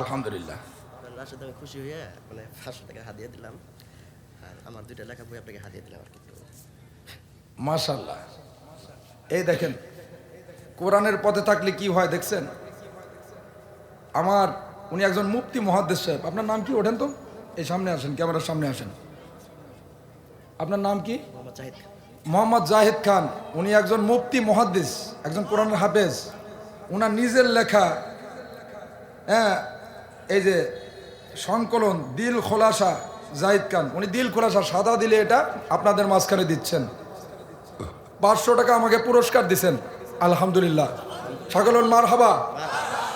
আলহামদুলিল্লাহ। আপনার সাথে আমি খুশি হয়ে মানে পাঁচশো টাকা হাতিয়ে দিলাম। আর আমার দুইটা লেখা বই আপনাকে হাতিয়ে দিলাম আর কি। মাশাল্লাহ এই দেখেন কোরআনের পথে থাকলে কি হয় দেখছেন? আমার উনি একজন মুফতি মহাদ্দেশ সাহেব। আপনার নাম কি? ওঠেন তো। এই সামনে আসেন ক্যামেরার সামনে আসেন। আপনার নাম কি? মোহাম্মদ জাহিদ খান। উনি একজন মুফতি মহাদ্দিস একজন কোরআনের হাফেজ। ওনার নিজের লেখা হ্যাঁ এই যে সংকলন, দিল খোলাসা, জাহিদ খান, উনি দিল খোলাসা, সাদা দিলে এটা আপনাদের মাঝখানে দিচ্ছেন। পাঁচশো টাকা আমাকে পুরস্কার দিচ্ছেন আলহামদুলিল্লাহ। সকলন মার হাবা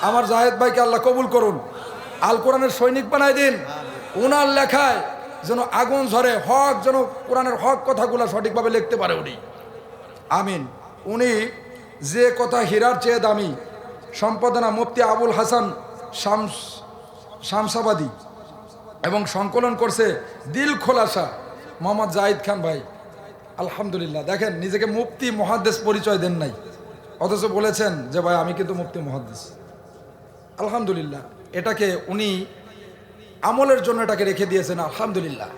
আমার জাহেদ ভাইকে আল্লাহ কবুল করুন। আল কোরআনের সৈনিক বানাই দিন। ওনার লেখায় যেন আগুন ঝরে, হক যেন কোরআনের হক কথাগুলো সঠিকভাবে লিখতে পারে উনি। আমিন। উনি যে কথা হীরার চেয়ে দামি, সম্পাদনা মুফতি আবুল হাসান শামস শামসাবাদী এবং সংকলন করছে দিল খোলাসা মোহাম্মদ জাহিদ খান ভাই। আলহামদুলিল্লাহ। দেখেন, নিজেকে মুফতি মহাদ্দেশ পরিচয় দেন নাই। অথচ বলেছেন যে, ভাই, আমি কিন্তু মুফতি মহাদ্দেশ আলহামদুলিল্লাহ। এটাকে উনি আমলের জন্য এটাকে রেখে দিয়েছেন, আলহামদুলিল্লাহ।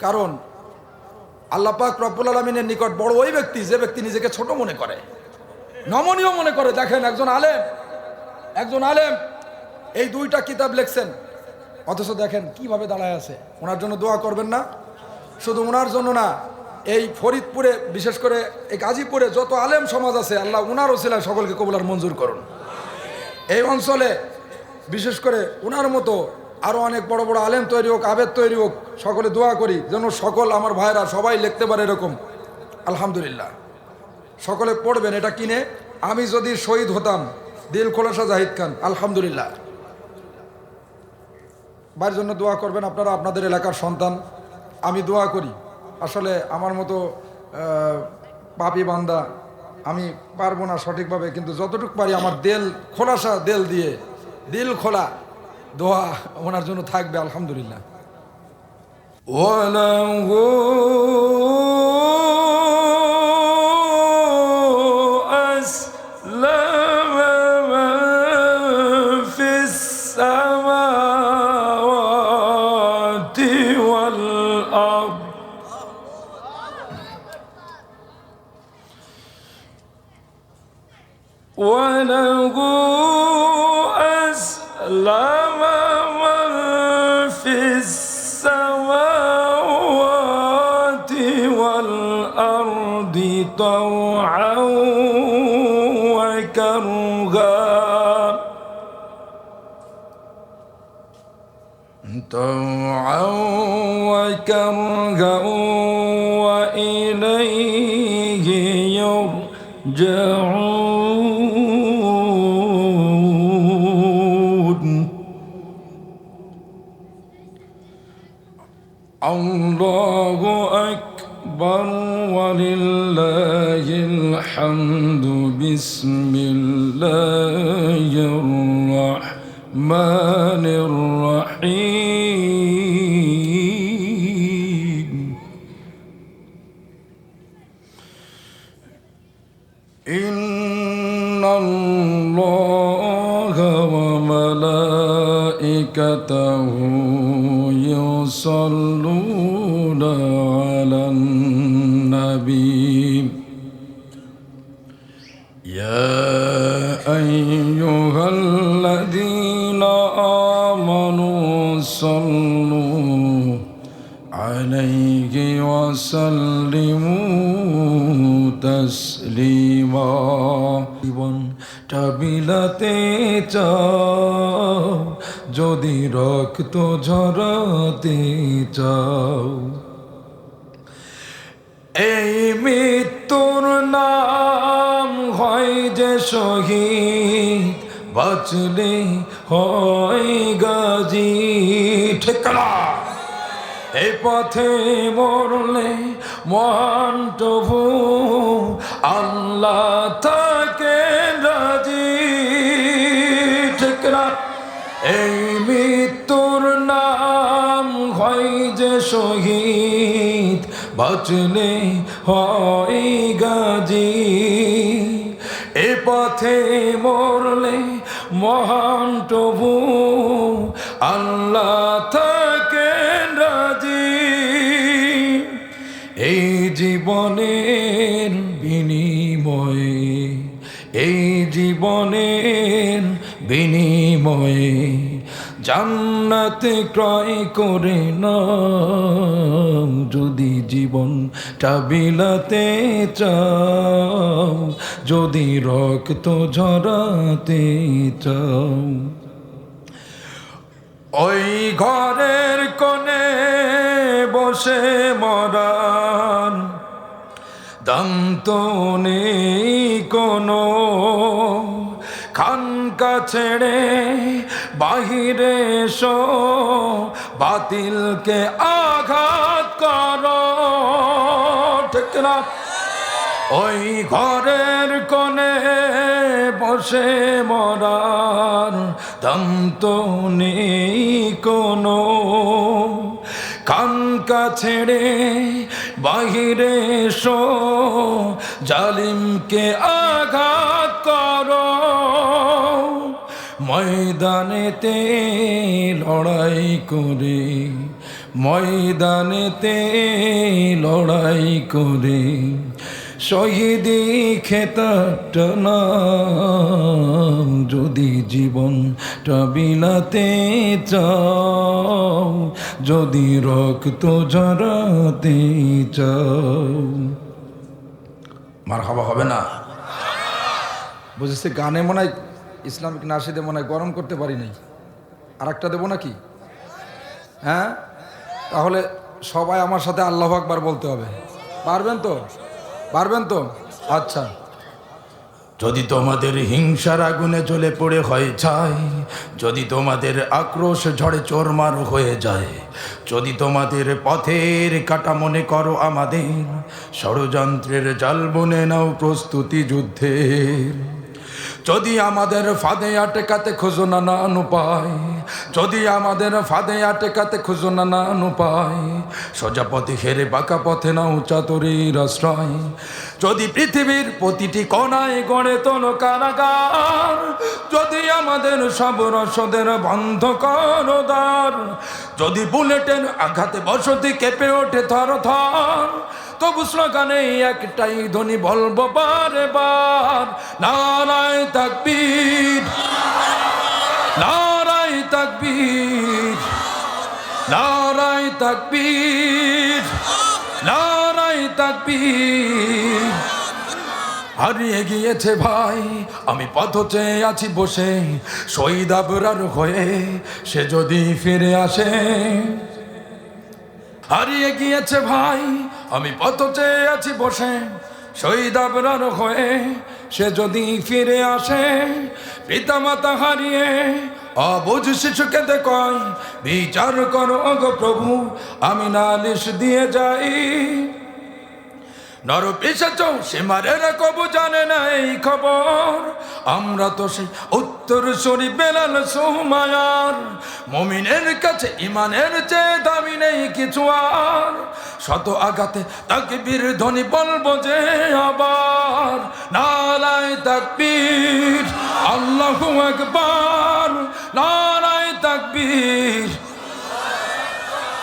কারণ আল্লাহ পাক রব্বুল আলমিনের নিকট বড় ওই ব্যক্তি, যে ব্যক্তি নিজেকে ছোট মনে করে। নমনীয় মনে করে। দেখেন, একজন আলেম একজন আলেম এই দুইটা কিতাব লিখছেন। অথচ দেখেন কীভাবে দাঁড়ায় আছে। ওনার জন্য দোয়া করবেন না। শুধু ওনার জন্য না, এই ফরিদপুরে, বিশেষ করে এই গাজীপুরে যত আলেম সমাজ আছে, আল্লাহ উনার ওসিলায় সকলকে কবুলার মঞ্জুর করুন। এই অঞ্চলে, বিশেষ করে ওনার মতো আরও অনেক বড় বড় আলেম তৈরি হোক, আবেদ তৈরি হোক, সকলে দোয়া করি যেন সকল আমার ভাইরা সবাই লিখতে পারে এরকম। আলহামদুলিল্লাহ। সকলে পড়বেন এটা কিনে। আমি যদি শহীদ হতাম, দিল খোলাসা জাহিদ খান, আলহামদুলিল্লাহ। বাড়ির জন্য দোয়া করবেন আপনারা, আপনাদের এলাকার সন্তান। আমি দোয়া করি। আসলে আমার মতো পাপি বান্দা আমি পারব না সঠিকভাবে, কিন্তু যতটুকু পারি আমার দেল, খোলাসা দেল দিয়ে, দিল খোলা দোয়া ওনার জন্য থাকবে, আলহামদুলিল্লাহ। ওলা السماوات والأرض طوعا وكرها. طوعا وكرها وإليه يرجعون. الله أكبر ولله الحمد بسم الله الرحمن الرحيم. إن الله وملائكته يصلون على النبي يا أيها الذين آمنوا صلوا عليه وسلموا تسليما জীবনটা বিলাতে চাও যদি রক্ত ঝরাতে চাও, এই মৃত্যুর নাম হয় যে শহীদ, বাঁচলে হয় গাজী। ঠিকানা এই পথে মরলে মহান প্রভু আল্লাহ শহীদ, বাঁচলে হয় গাজী। এ পথে মরলে মহান প্রভু আল্লাহ থাকে রাজি। এই জীবনের বিনিময়ে, এই জীবনের বিনিময়ে জান্নাতে ক্রয় করে না যদি জীবনটা বিলাতে চাও, যদি রক্ত ঝরাতে চাও। ওই ঘরের কোণে বসে মরান দন্ত নেই কোনো, খানকা ছেড়ে বাহিরে এসো, বাতিলকে আঘাত করো। ঠিক না ওই ঘরের কোণে বসে মরার দন্ত নেই কোনো। কানকা ছেড়ে বাহিরে এসো, জালিমকে আঘাত করো। ময়দানেতে লড়াই করে, ময়দানেতে লড়াই করে, শহীদি খেতাটা না যদি জীবন বিলাতে চাও, যদি রক্ত ঝরাতে চাও। মার হবে না। বুঝেছি, গানে মনে হয় ইসলামিক নাসিদে মনে হয় গরম করতে পারি নাই। আর একটা দেবো নাকি? হ্যাঁ? তাহলে সবাই আমার সাথে আল্লাহ আকবার বলতে হবে। পারবেন তো? পারবেন তো? আচ্ছা। যদি তোমাদের হিংসার আগুনে জ্বলে পড়ে হয় ছাই, যদি তোমাদের আক্রোশ ঝড়ে চোরমার হয়ে যায়, যদি তোমাদের পথের কাটা মনে করো আমাদের, ষড়যন্ত্রের জাল বনে নাও প্রস্তুতি যুদ্ধের। যদি আমাদের ফাঁদে আটেকাতে খুঁজো না নান উপায় যদি আমাদের ফাঁদে আটেকাতে খুঁজো না নান উপায় সোজা পথে হেরে বাঁকা পথে নাও চাতুরীর আশ্রয়। যদি পৃথিবীর প্রতিটি কোনায় গড়ে তোল কারাগার, যদি আমাদের সব রসদের বন্ধ করো দ্বার যদি বুলেটের আঘাতে বসতি কেঁপে ওঠে থর থর তবু স্লোগানে একটাই ধ্বনি, বলব বারে বার, নারায় তাকবীর নারায় তাকবীর নারায় তাকবীর নারায় তাকবীর। হারিয়ে গিয়েছে ভাই, আমি পথ চেয়ে আছি বসে, শহীদ আবরার হয়ে সে যদি ফিরে আসে। হারিয়ে গিয়েছে ভাই আমি পথ চেয়ে আছি বসে, শহীদ আবরার হয়ে। সে যদি ফিরে আসে পিতা মাতা হারিয়ে, অবুঝ শিশুকে দেখয় বিচার করো গো প্রভু, আমি নালিশ দিয়ে যাই। নর পিসাচ সীমারের কবু জানে না এই খবর, আমরা তো সেই উত্তর সরি বেলাল সুমায়ার মমিনের কাছে ইমানের চেয়ে দামি নেই কিছু আর। শত আঘাতে তাকে বীর ধ্বনি বলব যে আবার, নারায় তাকবীর, আল্লাহু একবার নারায় তাকবীর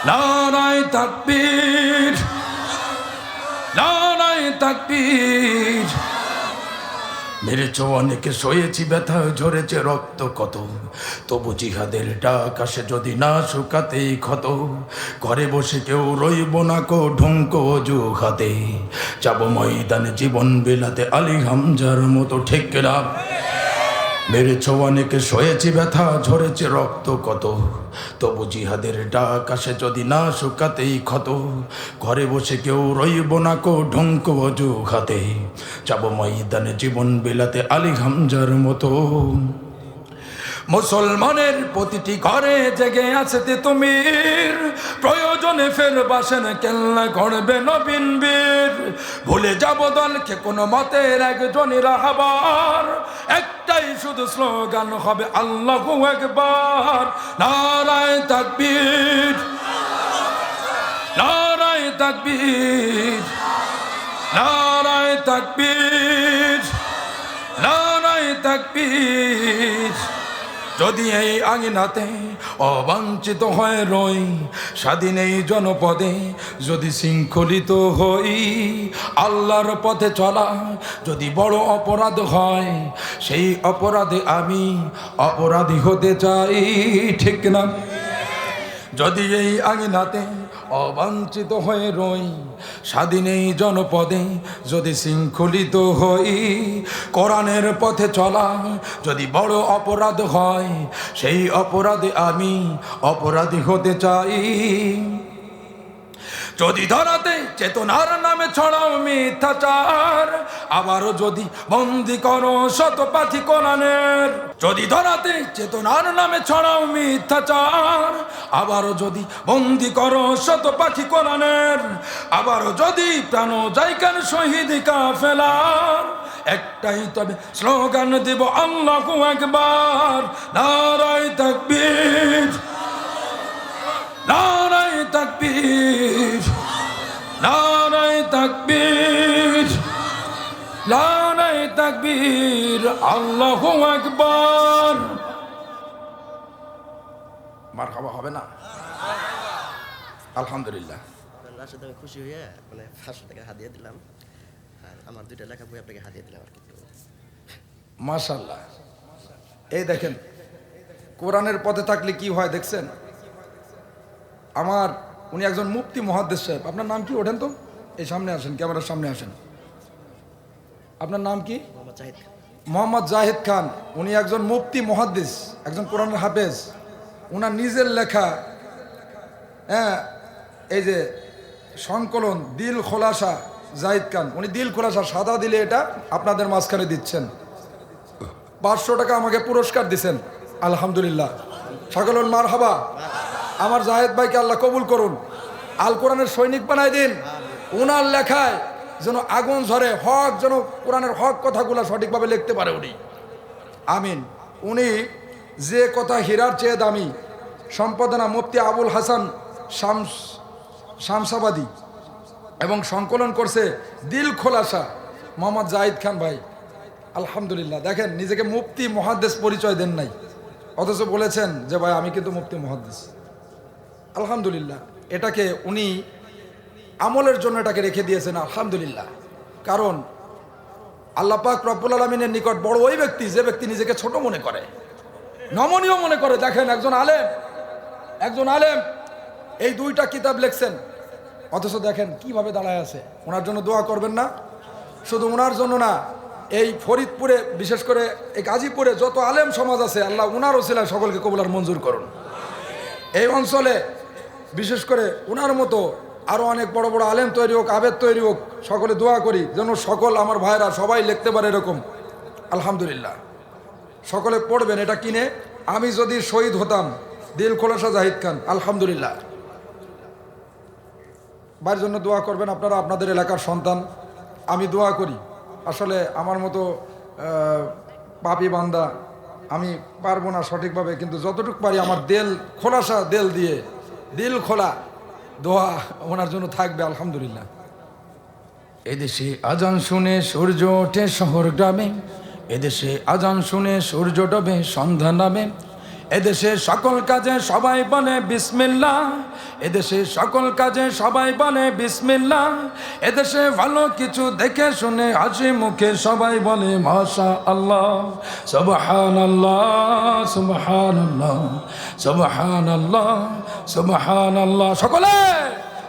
নারায় তাকবীর নারায় তাকবীর। মেরেছ, অনেকে সয়েছি ব্যথা, ঝরেছে রক্ত কত। তবু জিহাদের ডাক আসে যদি না শুকাতেই ক্ষত। ঘরে বসে কেউ রইব না কো ঢুঙ্ক হাতে যাব ময়দানে জীবন বিলাতে আলী হামজার মতো ঠেকরা। মেরেছ অনেকে সয়েছি ব্যথা, ঝরেছে রক্ত কত? তবু জিহাদের ডাক আসে যদি না শুকাতেই ক্ষত। ঘরে বসে কেউ রইব না কো ঢুঙ্ক অজু হাতে যাব ময়দানে জীবন বিলাতে আলী হামজার মতো। মুসলমানের প্রতিটি ঘরে জেগে আছে তুমির। প্রয়োজনে ফের বাসেন কেল্লা করবে নবীন বীর। ভুলে যাব দলকে কোনো মতের একজনের রাহাবার একটাই শুধু স্লোগান হবে আল্লাহ একবার নারায় তাকবীর। নারায় তাকবীর। নারায় তাকবীর। নারায় তাকবীর। যদি এই আঙিনাতে অবাঞ্ছিত হয় রই, স্বাধীন এই জনপদে যদি শৃঙ্খলিত হই, আল্লাহর পথে চলা যদি বড় অপরাধ হয়, সেই অপরাধে আমি অপরাধী হতে চাই, ঠিক না? যদি এই আঙিনাতে অবাঞ্ছিত হয়ে রই। স্বাধীন এই জনপদে যদি শৃঙ্খলিত হই, কোরআনের পথে চলা যদি বড় অপরাধ হয়, সেই অপরাধে আমি অপরাধী হতে চাই। যদি ধরাতে চেতনার নামে ছড়াও মিথ্যাচার, আবারও যদি বন্দি করো শত পাখি কোরআনের, যদি ধরাতে চেতনার নামে ছড়াও মিথ্যাচার, আবারও যদি বন্দি করো শত পাখি কোরআনের, আবারও যদি প্রাণ জায়গার শহীদ কাফেলার, একটাই তবে স্লোগান দিব আল্লাহু একবার নারায় তাকবীর নারায় তাকবীর। নারায় তাকবীর নারায় তাকবীর আল্লাহু আকবার। মার খাওয়া হবে না? আলহামদুলিল্লাহ। আসলে আমি খুশি হয়ে মানে পাঁচশো টাকা হাতিয়ে দিলাম। আর আমার দুইটা লেখা বই আপনাকে হাতিয়ে দিলাম আর কি। মাশাল্লাহ এই দেখেন কোরআনের পথে থাকলে কি হয় দেখছেন? আমার উনি একজন মুফতি মহাদ্দেশ সাহেব। আপনার নাম কি? ওঠেন তো। এই সামনে আসেন ক্যামেরার সামনে আসেন। আপনার নাম কি? মোহাম্মদ জাহিদ খান। উনি একজন মুফতি মহাদ্দিস একজন কোরআনের হাফেজ। ওনার নিজের লেখা হ্যাঁ এই যে সংকলন দিল খোলাসা জাহিদ খান। উনি দিল খোলাসা সাদা দিলে এটা আপনাদের মাঝখানে দিচ্ছেন। পাঁচশো টাকা আমাকে পুরস্কার দিচ্ছেন আলহামদুলিল্লাহ। সকলন মার হাবা আমার জাহেদ ভাইকে আল্লাহ কবুল করুন। আল কোরআনের সৈনিক বানাই দিন। ওনার লেখায় যেন আগুন ঝরে, হক যেন কোরআনের হক কথাগুলো সঠিকভাবে লিখতে পারে উনি। আমিন। উনি যে কথা হীরার চেয়ে দামি, সম্পাদনা মুফতি আবুল হাসান শামস, শামসাবাদী এবং সংকলন করছে দিল খোলাসা মোহাম্মদ জাহিদ খান ভাই। আলহামদুলিল্লাহ। দেখেন, নিজেকে মুফতি মহাদ্দেশ পরিচয় দেন নাই। অথচ বলেছেন যে, ভাই, আমি কিন্তু মুফতি মহাদ্দেশ আলহামদুলিল্লাহ, এটাকে উনি আমলের জন্য এটাকে রেখে দিয়েছেন, আলহামদুলিল্লাহ। কারণ আল্লাহ পাক রব্বুল আলমিনের নিকট বড় ওই ব্যক্তি, যে ব্যক্তি নিজেকে ছোট মনে করে, নমনীয় মনে করে। দেখেন একজন আলেম একজন আলেম, এই দুইটা কিতাব লেখছেন। অথচ দেখেন কীভাবে দাঁড়ায় আছে। ওনার জন্য দোয়া করবেন না। শুধু ওনার জন্য না, এই ফরিদপুরে, বিশেষ করে এই গাজীপুরে যত আলেম সমাজ আছে, আল্লাহ উনার ওসিলায় সকলকে কবুলার মঞ্জুর করুন। এই অঞ্চলে বিশেষ করে ওনার মতো আরও অনেক বড় বড় আলেম তৈরি হোক, আবেদ তৈরি হোক, সকলে দোয়া করি যেন সকল আমার ভাইরা সবাই লিখতে পারে এরকম। আলহামদুলিল্লাহ। সকলে পড়বেন এটা কিনে। আমি যদি শহীদ হতাম, দিল খোলাসা জাহিদ খান, আলহামদুলিল্লাহ। বাড়ির জন্য দোয়া করবেন আপনারা, আপনাদের এলাকার সন্তান। আমি দোয়া করি। আসলে আমার মতো পাপী বান্দা আমি পারব না সঠিকভাবে, কিন্তু যতটুকু পারি আমার দেল, খোলাসা দেল দিয়ে দিল খোলা। দোয়া ওনার জন্য থাকবে, আলহামদুলিল্লাহ। এদেশে আজান শুনে সূর্য ওঠে শহর গ্রামে। এদেশে আজান শুনে সূর্য ডবে সন্ধ্যা নামে। এদেশে সকল কাজে সবাই বলে বিসমিল্লা এদেশে সকল কাজে সবাই বলে বিসমিল্লা এদেশে ভালো কিছু দেখে শুনে হাসি মুখে সবাই বলে ভাষা আল্লাহ সবহান আল্লাহ সুবহান আল্লাহ সবহান আল্লাহ সুবহান আল্লাহ সকলে!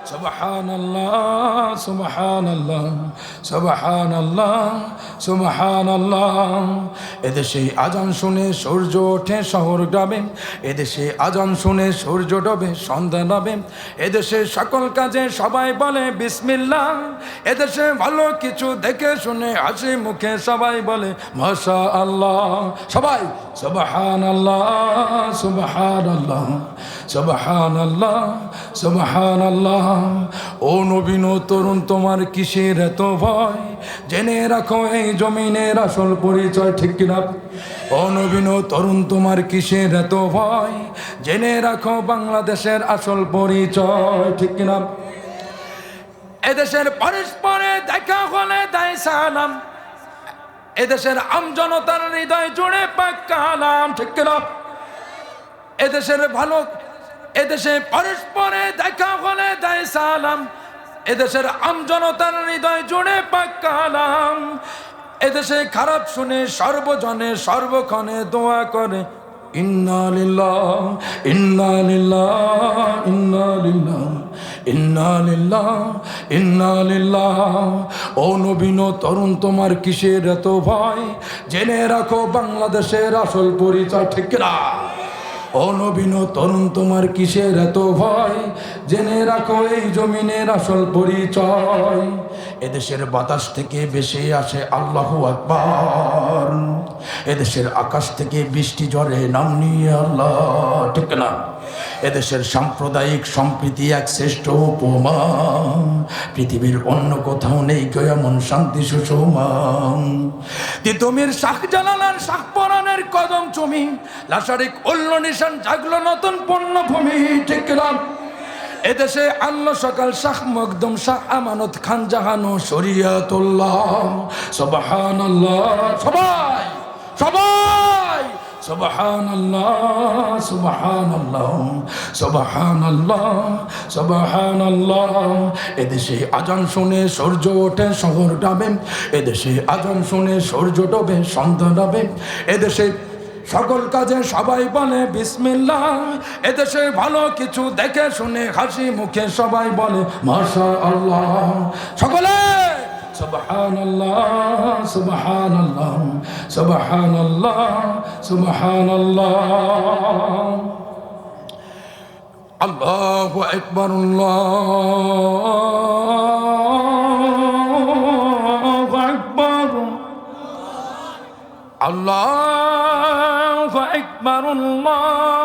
সুবহান আল্লাহ সুবহান আল্লাহ সুবহান আল্লাহ সুবহান আল্লাহ এদেশে আজান শুনে সূর্য ওঠে শহর গ্রামে এদেশে আজান শুনে সূর্য ডোবে সন্ধ্যা নামে এদেশে সকল কাজে সবাই বলে বিসমিল্লা এদেশে ভালো কিছু দেখে শুনে হাসি মুখে সবাই বলে মাশা আল্লাহ সবাই সুবহান আল্লাহ সুবহান আল্লাহ সুবহান আল্লাহ সুবহান আল্লাহ ও নবীন তরুণ, তোমার কিসের এত ভয়? জেনে রাখো, এই জমিনের আসল পরিচয় ঠিক কিনা? ও নবীন তরুণ, তোমার কিসের এত ভয়? জেনে রাখো, বাংলাদেশের আসল পরিচয় ঠিক কিনা? এদেশের পরস্পরে দেখা হলে দেয় এদেশের আমজনতার হৃদয় জুড়ে পাক্কা নাম ঠিক কিনা? এদেশের ভালো এদেশে পরস্পরে দেখা হলে দেয় সালাম। এদেশের আমজনতার হৃদয় জুড়ে পাকালাম এদেশে খারাপ শুনে সর্বজনে সর্বক্ষণে দোয়া করে ও নবীন তরুণ, তোমার কিসের এত ভয়? জেনে রাখো বাংলাদেশের আসল পরিচয় ঠিক ও নবীন তরুণ, তোমার কিসের এত ভয়? জেনে রাখো এই জমিনের আসল পরিচয়। এদেশের বাতাস থেকে বেশি আসে আল্লাহ আকবর। এদেশের আকাশ থেকে বৃষ্টি ঝরে, নাম নিয়ে আল্লাহ, ঠিক না? এদেশের সাম্প্রদায়িক সম্প্রীতি এক শ্রেষ্ঠ উপমা। পৃথিবীর অন্য কোথাও নেই এমন শান্তি সুষমা তিতুমির, শাহ জালালার, শাহ কদম চুমি। লাসারিক উল্ল নিশান জাগলো নতুন পণ্যভূমি, ঠিক এদেশে আল্লাহ সকাল শাহ মকদম শাহ আমানত খান জাহানো শরিয়াতুল্লাহ। সবাহান সবাই সবাই! سبحان الله سبحان الله سبحان الله سبحان الله এদেশে আজান শুনে সূর্য ওঠে শহর ডাবে এদেশে আজান শুনে সূর্য ডোবে সন্ধ্যা ডাবে এদেশে সকল কাজে সবাই বলে বিসমিল্লাহ এদেশে ভালো কিছু দেখে শুনে হাসি মুখে সবাই বলে মাশা আল্লাহ সকলে سبحان الله سبحان الله سبحان الله سبحان الله الله أكبر الله أكبر الله أكبر الله